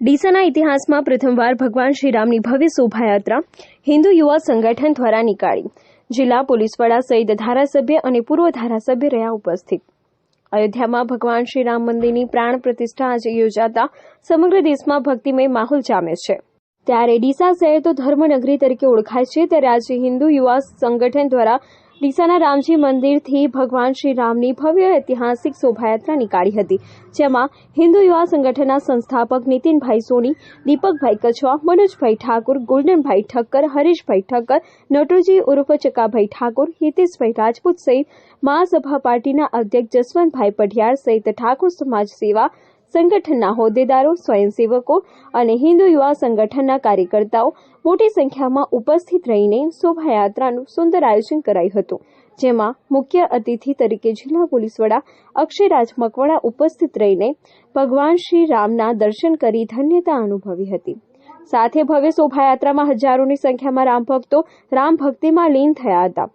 ડીસાના ઇતિહાસમાં પ્રથમવાર ભગવાન શ્રીરામની ભવ્ય શોભાયાત્રા હિન્દુ યુવા સંગઠન દ્વારા નીકાળી. જિલ્લા પોલીસ વડા સહિત ધારાસભ્ય અને પૂર્વ ધારાસભ્ય રહ્યા ઉપસ્થિત. અયોધ્યામાં ભગવાન શ્રી રામ મંદિરની પ્રાણ પ્રતિષ્ઠા આજે યોજાતા સમગ્ર દેશમાં ભક્તિમય માહોલ જામે છે. ત્યારે ડીસા શહેર તો ધર્મનગરી તરીકે ઓળખાય છે, ત્યારે આજે હિન્દુ યુવા સંગઠન દ્વારા ડીસાના રામજી મંદિરથી ભગવાન શ્રી રામની ભવ્ય ઐતિહાસિક શોભાયાત્રા નીકાળી હતી, જેમાં હિન્દુ યુવા સંગઠનના સંસ્થાપક નીતિનભાઈ સોની, દીપકભાઈ કછવા, મનોજભાઈ ઠાકુર ગોલ્ડનભાઈ ઠક્કર, હરીશભાઈ ઠક્કર, નટોજી ઉર્ફ ચકાભાઈ ઠાકુર, હિતેશભાઈ રાજપૂત સહિત મહાસભા પાર્ટીના અધ્યક્ષ જસવંતભાઈ પઢિયાર સહિત ઠાકુર સમાજ સેવા સંગઠનના હોદ્દેદારો, સ્વયંસેવકો અને હિન્દુ યુવા સંગઠનના કાર્યકર્તાઓ મોટી સંખ્યામાં ઉપસ્થિત રહીને શોભાયાત્રાનું સુંદર આયોજન કરાયું હતું, જેમાં મુખ્ય અતિથિ તરીકે જિલ્લા પોલીસ વડા અક્ષયરાજ મકવાણા ઉપસ્થિત રહીને ભગવાન શ્રી રામના દર્શન કરી ધન્યતા અનુભવી હતી. સાથે ભવ્ય શોભાયાત્રામાં હજારોની સંખ્યામાં રામ ભક્તો રામ ભક્તિમાં લીન થયા હતા.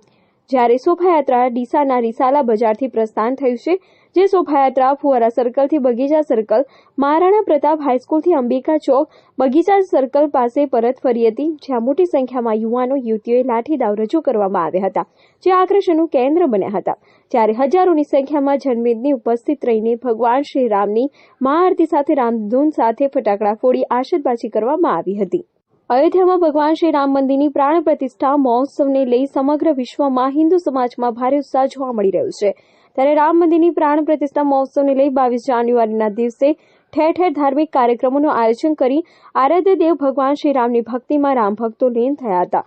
જ્યારે શોભાયાત્રા ડીસાના રિસાલા બજારથી પ્રસ્થાન થયું છે, જે શોભાયાત્રા ફુવારા સર્કલથી બગીચા સર્કલ, મહારાણા પ્રતાપ હાઈસ્કૂલથી અંબિકા ચોક, બગીચા સર્કલ પાસે પરત ફરી હતી, જ્યાં મોટી સંખ્યામાં યુવાનો, યુવતીઓએ લાઠીદાવ રજૂ કરવામાં આવ્યા હતા, જે આકર્ષણનું કેન્દ્ર બન્યા હતા. જ્યારે હજારોની સંખ્યામાં જન્મેદની ઉપસ્થિત રહીને ભગવાન શ્રી રામની મહાઆરતી સાથે રામધૂન સાથે ફટાકડા ફોડી આશીર્વાદબાજી કરવામાં આવી હતી. અયોધ્યામાં ભગવાન શ્રી રામ મંદિરની પ્રાણ પ્રતિષ્ઠા મહોત્સવને લઈ સમગ્ર વિશ્વમાં હિન્દુ સમાજમાં ભારે ઉત્સાહ જોવા મળી રહ્યો છે. ત્યારે રામ મંદિરની પ્રાણ પ્રતિષ્ઠા મહોત્સવને લઈ બાવીસ જાન્યુઆરીના દિવસે ઠેર ઠેર ધાર્મિક કાર્યક્રમોનું આયોજન કરી આરાધ્ય દેવ ભગવાન શ્રી રામની ભક્તિમાં રામ ભક્તો લીન થયા હતા.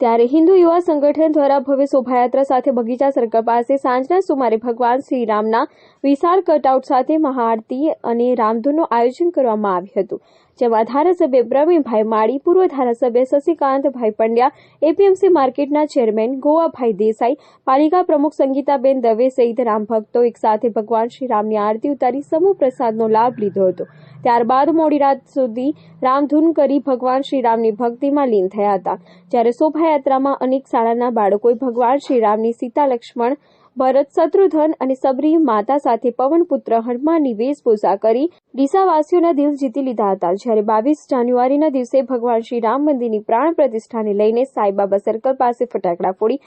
ત્યારે હિન્દુ યુવા સંગઠન દ્વારા ભવ્ય શોભાયાત્રા સાથે બગીચા સર્કલ પાસે સાંજના સુમારે ભગવાન શ્રી રામના વિશાળ કટઆઉટ સાથે મહાઆરતી અને રામધૂનનું આયોજન કરવામાં આવ્યું હતું, જેમાં ધારાસભ્ય પ્રવીણભાઈ માળી, પૂર્વ ધારાસભ્ય શશિકાંતભાઈ પંડ્યા, એપીએમસી માર્કેટના ચેરમેન ગોવાભાઈ દેસાઈ, પાલિકા પ્રમુખ સંગીતાબેન દવે સહિત રામભક્તો એકસાથે ભગવાન શ્રી રામની આરતી ઉતારી સમૂહ પ્રસાદનો લાભ લીધો હતો. ત્યારબાદ મોડી રાત સુધી રામધૂન કરી ભગવાન શ્રી રામની ભક્તિમાં લીન થયા હતા. જ્યારે શોભાયાત્રામાં અનેક શાળાના બાળકોએ ભગવાન શ્રી રામની સીતા લક્ષ્મણ, ભરત શત્રુધન અને સબરી માતા સાથે પવનપુત્ર હનુમાનની વેશભૂષા કરી ડીસાવાસીઓના દિલ જીતી લીધા હતા. જ્યારે બાવીસ જાન્યુઆરીના દિવસે ભગવાન શ્રી રામ મંદિરની પ્રાણ પ્રતિષ્ઠાને લઈને સાંઈબાબા સર્કલ પાસે ફટાકડા ફોડી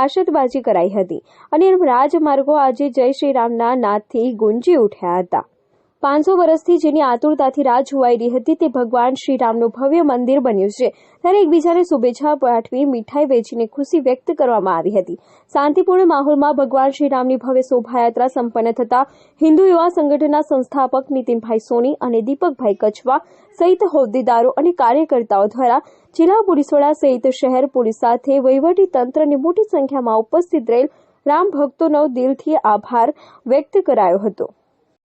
આશતબાજી કરાઈ હતી. અને રાજમાર્ગો આજે જય શ્રી રામના નાદથી ગુંજી ઉઠ્યા હતા. પાંચસો વર્ષથી જેની આતુરતાથી રાહ જોવાઈ રહી હતી, તે ભગવાન શ્રીરામનું ભવ્ય મંદિર બન્યું છે. ત્યારે એકબીજાને શુભેચ્છા પાઠવી, મીઠાઈ વેચીને ખુશી વ્યક્ત કરવામાં આવી હતી. શાંતિપૂર્ણ માહોલમાં ભગવાન શ્રીરામની ભવ્ય શોભાયાત્રા સંપન્ન થતા હિન્દુ યુવા સંગઠનના સંસ્થાપક નીતિનભાઈ સોની અને દીપકભાઈ કચવા સહિત હોદ્દેદારો અને કાર્યકર્તાઓ દ્વારા જિલ્લા પોલીસ વડા સહિત શહેર પોલીસ સાથે વહીવટી તંત્રની મોટી સંખ્યામાં ઉપસ્થિત રહેલ રામ ભક્તોનો દિલથી આભાર વ્યક્ત કરાયો હતો.